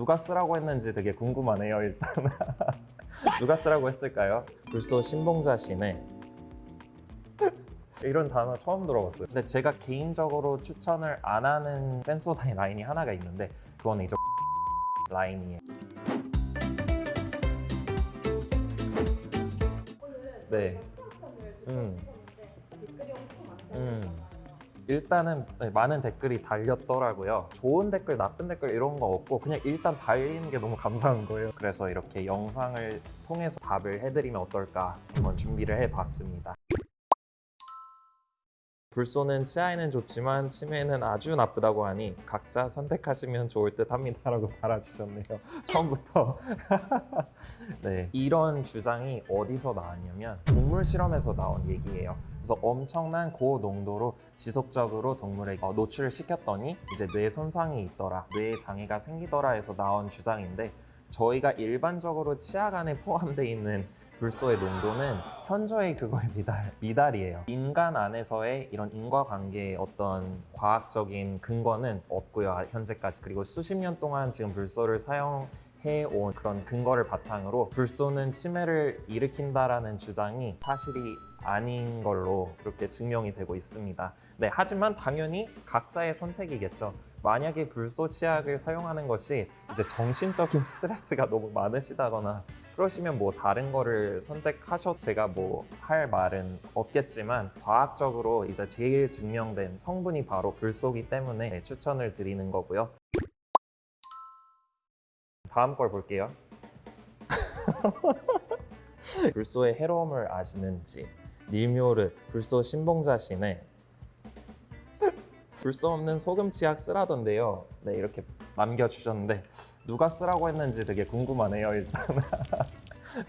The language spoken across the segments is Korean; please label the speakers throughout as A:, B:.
A: 누가 쓰라고 했는지 되게 궁금하네요 일단 누가 쓰라고 했을까요? 불소 신봉자시네 이런 단어 처음 들어봤어요 근데 제가 개인적으로 추천을 안 하는 센소다이 라인이 하나가 있는데 그거는 이제 라인이에요
B: 오늘은
A: 네. 음.
B: 댓글이 엄청 많아요.
A: 음. 일단은 네, 많은 댓글이 달렸더라고요. 좋은 댓글, 나쁜 댓글 이런 거 없고 그냥 일단 달리는 게 너무 감사한 거예요. 그래서 이렇게 영상을 통해서 답을 해드리면 어떨까 한번 준비를 해봤습니다. 불소는 치아에는 좋지만 치매는 아주 나쁘다고 하니 각자 선택하시면 좋을 듯 합니다라고 달아주셨네요. 처음부터. 네. 이런 주장이 어디서 나왔냐면 동물 실험에서 나온 얘기예요. 그래서 엄청난 고농도로 지속적으로 동물에게 어, 노출을 시켰더니 이제 뇌 손상이 있더라, 뇌 장애가 생기더라 해서 나온 주장인데 저희가 일반적으로 치약 안에 포함되어 있는 불소의 농도는 현저히 그거에 미달, 미달이에요. 인간 안에서의 이런 인과관계의 어떤 과학적인 근거는 없고요, 현재까지. 그리고 수십 년 동안 지금 불소를 사용 해온 그런 근거를 바탕으로 불소는 치매를 일으킨다라는 주장이 사실이 아닌 걸로 그렇게 증명이 되고 있습니다. 네, 하지만 당연히 각자의 선택이겠죠. 만약에 불소 치약을 사용하는 것이 이제 정신적인 스트레스가 너무 많으시다거나 그러시면 뭐 다른 거를 선택하셔도 제가 뭐 할 말은 없겠지만 과학적으로 이제 제일 증명된 성분이 바로 불소기 때문에 네, 추천을 드리는 거고요. 다음 걸 볼게요. 불소의 해로움을 아시는지 닐묘르 불소 신봉자시네 불소 없는 소금 치약 쓰라던데요. 네 이렇게 남겨주셨는데 누가 쓰라고 했는지 되게 궁금하네요 일단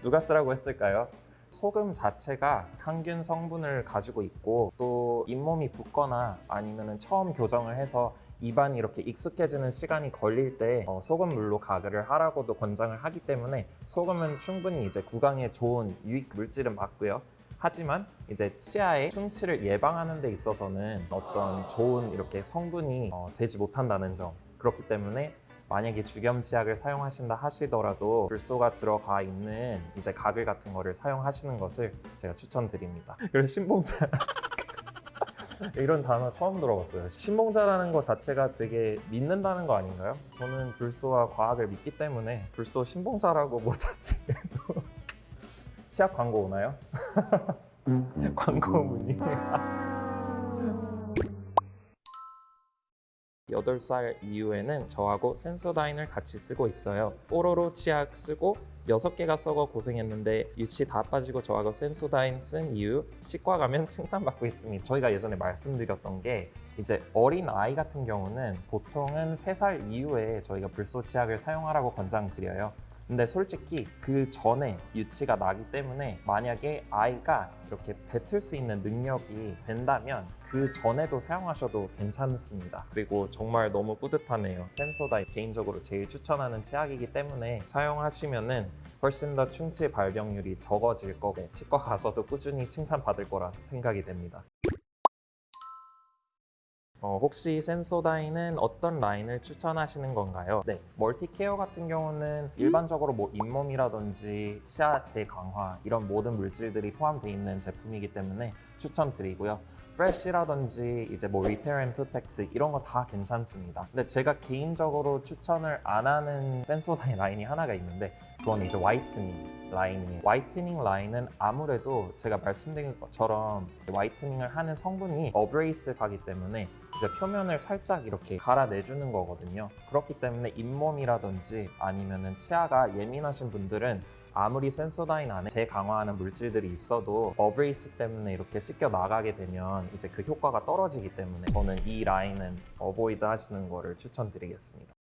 A: 누가 쓰라고 했을까요? 소금 자체가 항균 성분을 가지고 있고 또 잇몸이 붓거나 아니면 처음 교정을 해서 입안이 이렇게 익숙해지는 시간이 걸릴 때 어, 소금물로 가글을 하라고도 권장을 하기 때문에 소금은 충분히 이제 구강에 좋은 유익 물질은 맞고요. 하지만 이제 치아의 충치를 예방하는 데 있어서는 어떤 좋은 이렇게 성분이 어, 되지 못한다는 점 그렇기 때문에 만약에 주겸 치약을 사용하신다 하시더라도 불소가 들어가 있는 이제 가글 같은 거를 사용하시는 것을 제가 추천드립니다. 그래서 신봉자 이런 단어 처음 들어봤어요. 신봉자라는 것 자체가 되게 믿는다는 거 아닌가요? 저는 불소와 과학을 믿기 때문에 불소 신봉자라고 뭐 자체도 치약 광고 오나요? 광고 문의. 8살 이후에는 저하고 센소다인을 같이 쓰고 있어요. 뽀로로 치약 쓰고 6개가 썩어 고생했는데 유치 다 빠지고 저하고 센소다인 쓴 이후 치과 가면 칭찬받고 있습니다. 저희가 예전에 말씀드렸던 게 이제 어린 아이 같은 경우는 보통은 3살 이후에 저희가 불소 치약을 사용하라고 권장드려요. 근데 솔직히 그 전에 유치가 나기 때문에 만약에 아이가 이렇게 뱉을 수 있는 능력이 된다면 그 전에도 사용하셔도 괜찮습니다. 그리고 정말 너무 뿌듯하네요. 센소다이 개인적으로 제일 추천하는 치약이기 때문에 사용하시면은 훨씬 더 충치 발병률이 적어질 거고 치과 가서도 꾸준히 칭찬받을 거라 생각이 됩니다. 어, 혹시 센소다인은 어떤 라인을 추천하시는 건가요? 네, 멀티케어 같은 경우는 일반적으로 뭐 잇몸이라든지 치아 재강화 이런 모든 물질들이 포함되어 있는 제품이기 때문에 추천드리고요. 프레쉬라든지 이제 뭐 리페어 앤 프로텍트 이런 거 다 괜찮습니다. 근데 제가 개인적으로 추천을 안 하는 센소다인 라인이 하나가 있는데 그건 이제 화이트닝 라인이에요. 화이트닝 라인은 아무래도 제가 말씀드린 것처럼 화이트닝을 하는 성분이 어브레이스하기 때문에 이제 표면을 살짝 이렇게 갈아내주는 거거든요. 그렇기 때문에 잇몸이라든지 아니면은 치아가 예민하신 분들은 아무리 센소다인 안에 재강화하는 물질들이 있어도 어브레이스 때문에 이렇게 씻겨 나가게 되면 이제 그 효과가 떨어지기 때문에 저는 이 라인은 어보이드 하시는 거를 추천드리겠습니다.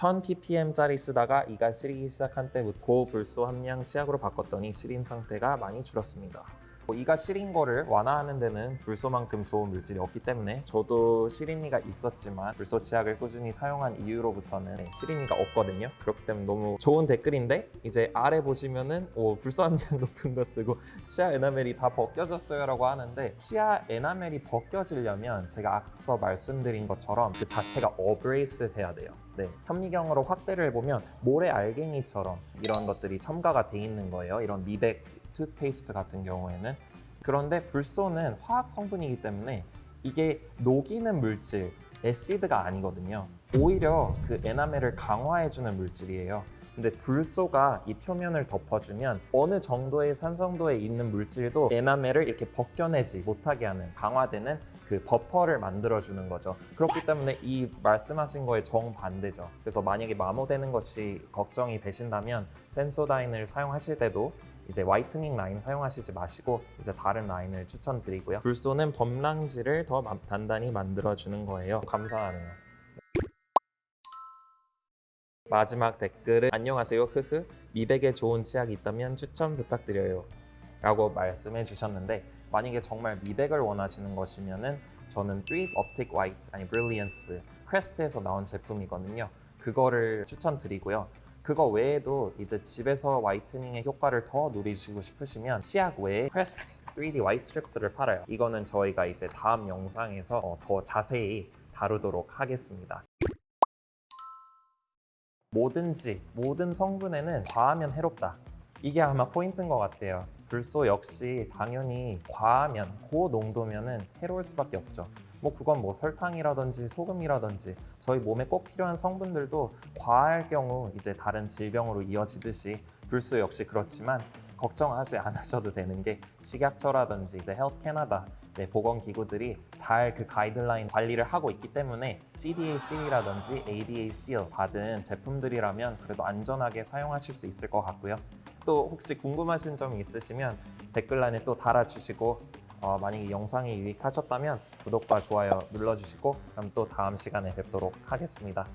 A: 1000ppm짜리 쓰다가 이가 시리기 시작한 때부터 고불소 함량 치약으로 바꿨더니 시린 상태가 많이 줄었습니다. 뭐 이가 시린 거를 완화하는 데는 불소만큼 좋은 물질이 없기 때문에 저도 시린이가 있었지만 불소 치약을 꾸준히 사용한 이후로부터는 네, 시린이가 없거든요. 그렇기 때문에 너무 좋은 댓글인데 이제 아래 보시면은 오, 불소 함량 높은 거 쓰고 치아 에나멜이 다 벗겨졌어요라고 하는데 치아 에나멜이 벗겨지려면 제가 앞서 말씀드린 것처럼 그 자체가 어브레이스 해야 돼요. 네, 현미경으로 확대를 해보면 모래 알갱이처럼 이런 것들이 첨가가 돼 있는 거예요. 이런 미백 투페이스트 같은 경우에는 그런데 불소는 화학 성분이기 때문에 이게 녹이는 물질, 애시드가 아니거든요. 오히려 그 에나멜을 강화해주는 물질이에요. 근데 불소가 이 표면을 덮어주면 어느 정도의 산성도에 있는 물질도 에나멜을 이렇게 벗겨내지 못하게 하는 강화되는 그 버퍼를 만들어주는 거죠. 그렇기 때문에 이 말씀하신 거에 정반대죠. 그래서 만약에 마모되는 것이 걱정이 되신다면 센소다인을 사용하실 때도 이제 화이트닝 라인 사용하시지 마시고 이제 다른 라인을 추천드리고요. 불소는 범랑지를 더 마- 단단히 만들어주는 거예요. 감사하네요. 마지막 댓글은 안녕하세요 흐흐 미백에 좋은 치약이 있다면 추천 부탁드려요 라고 말씀해 주셨는데 만약에 정말 미백을 원하시는 것이면은 저는 3 Optic White 아니 Brilliance 크레스트에서 나온 제품이거든요 그거를 추천드리고요 그거 외에도 이제 집에서 화이트닝의 효과를 더 누리시고 싶으시면 치약 외에 크레스트 3D White Strips를 팔아요 이거는 저희가 이제 다음 영상에서 어, 더 자세히 다루도록 하겠습니다 뭐든지 모든 성분에는 과하면 해롭다. 이게 아마 포인트인 것 같아요. 불소 역시 당연히 과하면 고농도면은 해로울 수밖에 없죠. 뭐 그건 뭐 설탕이라든지 소금이라든지 저희 몸에 꼭 필요한 성분들도 과할 경우 이제 다른 질병으로 이어지듯이 불소 역시 그렇지만 걱정하지 않으셔도 되는 게 식약처라든지 이제 헬스 캐나다 네, 보건기구들이 잘 그 가이드라인 관리를 하고 있기 때문에 CDA-C라든지 ADA-C 받은 제품들이라면 그래도 안전하게 사용하실 수 있을 것 같고요. 또 혹시 궁금하신 점이 있으시면 댓글란에 또 달아주시고 어, 만약에 영상이 유익하셨다면 구독과 좋아요 눌러주시고 그럼 또 다음 시간에 뵙도록 하겠습니다.